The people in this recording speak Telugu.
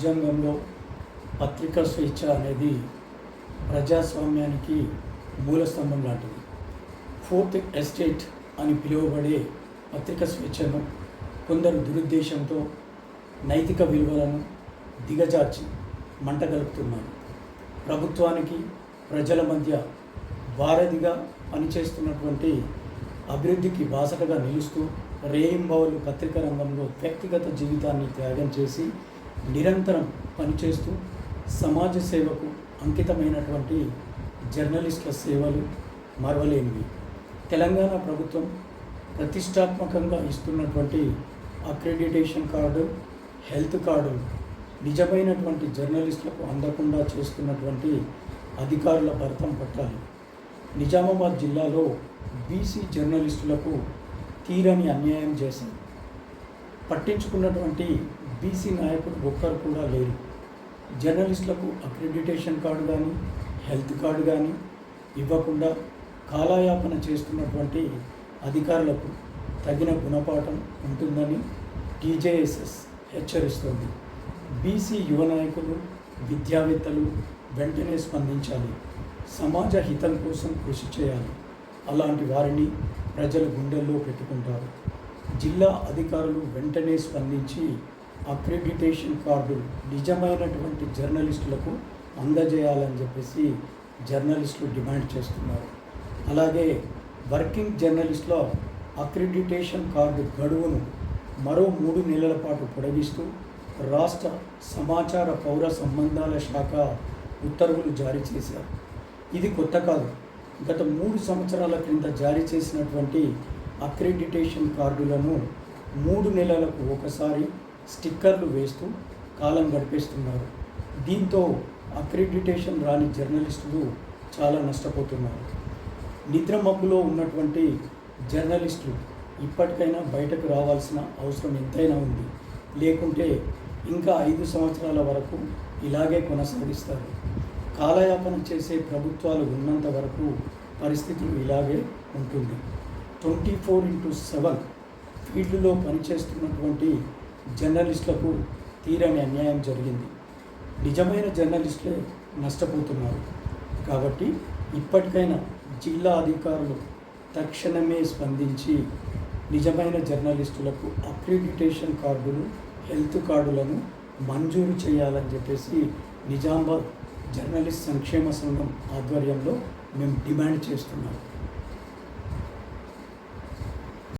రాజ్యాంగంలో పత్రికా స్వేచ్ఛ అనేది ప్రజాస్వామ్యానికి మూలస్తంభం లాంటిది. ఫోర్త్ ఎస్టేట్ అని పిలువబడే పత్రికా స్వేచ్ఛను కొందరు దురుద్దేశంతో నైతిక విలువలను దిగజార్చి మంట గలుపుతున్నారు. ప్రభుత్వానికి ప్రజల మధ్య వారధిగా పనిచేస్తున్నటువంటి అభివృద్ధికి బాసటగా నిలుస్తూ రేయింబౌలు పత్రికా రంగంలో వ్యక్తిగత జీవితాన్ని త్యాగం చేసి నిరంతరం పనిచేస్తూ సమాజ సేవకు అంకితమైనటువంటి జర్నలిస్టుల సేవలు మరవలేనివి. తెలంగాణ ప్రభుత్వం ప్రతిష్టాత్మకంగా ఇస్తున్నటువంటి అక్రెడిటేషన్ కార్డు హెల్త్ కార్డు నిజమైనటువంటి జర్నలిస్టులకు అందకుండా చేస్తున్నటువంటి అధికారుల భరతం పట్టాలి. నిజామాబాద్ జిల్లాలో బీసీ జర్నలిస్టులకు తీరని అన్యాయం చేశారు పట్టించుకున్నటువంటి బీసీ నాయకుడు ఒక్కరు కూడా లేరు. జర్నలిస్టులకు అక్రిడిటేషన్ కార్డు కానీ హెల్త్ కార్డు కానీ ఇవ్వకుండా కాలయాపన చేస్తున్నటువంటి అధికారులకు తగిన గుణపాఠం ఉంటుందని టీజేఎస్ఎస్ హెచ్చరిస్తోంది. బీసీ యువ నాయకులు విద్యావేత్తలు వెంటనే స్పందించాలి. సమాజ హితం కోసం కృషి చేయాలి. అలాంటి వారిని ప్రజల గుండెల్లో పెట్టుకుంటారు. జిల్లా అధికారులు వెంటనే స్పందించి అక్రిడిటేషన్ కార్డు నిజమైనటువంటి జర్నలిస్టులకు అందజేయాలని చెప్పేసి జర్నలిస్టులు డిమాండ్ చేస్తున్నారు. అలాగే వర్కింగ్ జర్నలిస్ట్లో అక్రిడిటేషన్ కార్డు గడువును మరో మూడు నెలల పాటు పొడిగిస్తూ రాష్ట్ర సమాచార పౌర సంబంధాల శాఖ ఉత్తర్వులు జారీ చేశారు. ఇది కొత్త కాదు. గత మూడు సంవత్సరాల క్రింద జారీ చేసినటువంటి అక్రిడిటేషన్ కార్డులను మూడు నెలలకు ఒకసారి స్టిక్కర్లు వేస్తూ కాలం గడిపేస్తున్నారు. దీంతో అక్రిడిటేషన్ రాని జర్నలిస్టులు చాలా నష్టపోతున్నారు. నిద్ర మబ్బులో ఉన్నటువంటి జర్నలిస్టులు ఇప్పటికైనా బయటకు రావాల్సిన అవసరం ఎంతైనా ఉంది. లేకుంటే ఇంకా ఐదు సంవత్సరాల వరకు ఇలాగే కొనసాగిస్తారు. కాలయాపన చేసే ప్రభుత్వాలు ఉన్నంత వరకు పరిస్థితులు ఇలాగే ఉంటుంది. ట్వంటీ ఫోర్ ఇంటూ సెవెన్ ఫీల్డ్లో పనిచేస్తున్నటువంటి జర్నలిస్టులకు తీరని అన్యాయం జరిగింది. నిజమైన జర్నలిస్టులే నష్టపోతున్నారు. కాబట్టి ఇప్పటికైనా జిల్లా అధికారులు తక్షణమే స్పందించి నిజమైన జర్నలిస్టులకు అక్రిడిటేషన్ కార్డులు హెల్త్ కార్డులను మంజూరు చేయాలని చెప్పేసి నిజామాబాద్ జర్నలిస్ట్ సంక్షేమ సంఘం ఆధ్వర్యంలో మేము డిమాండ్ చేస్తున్నాం.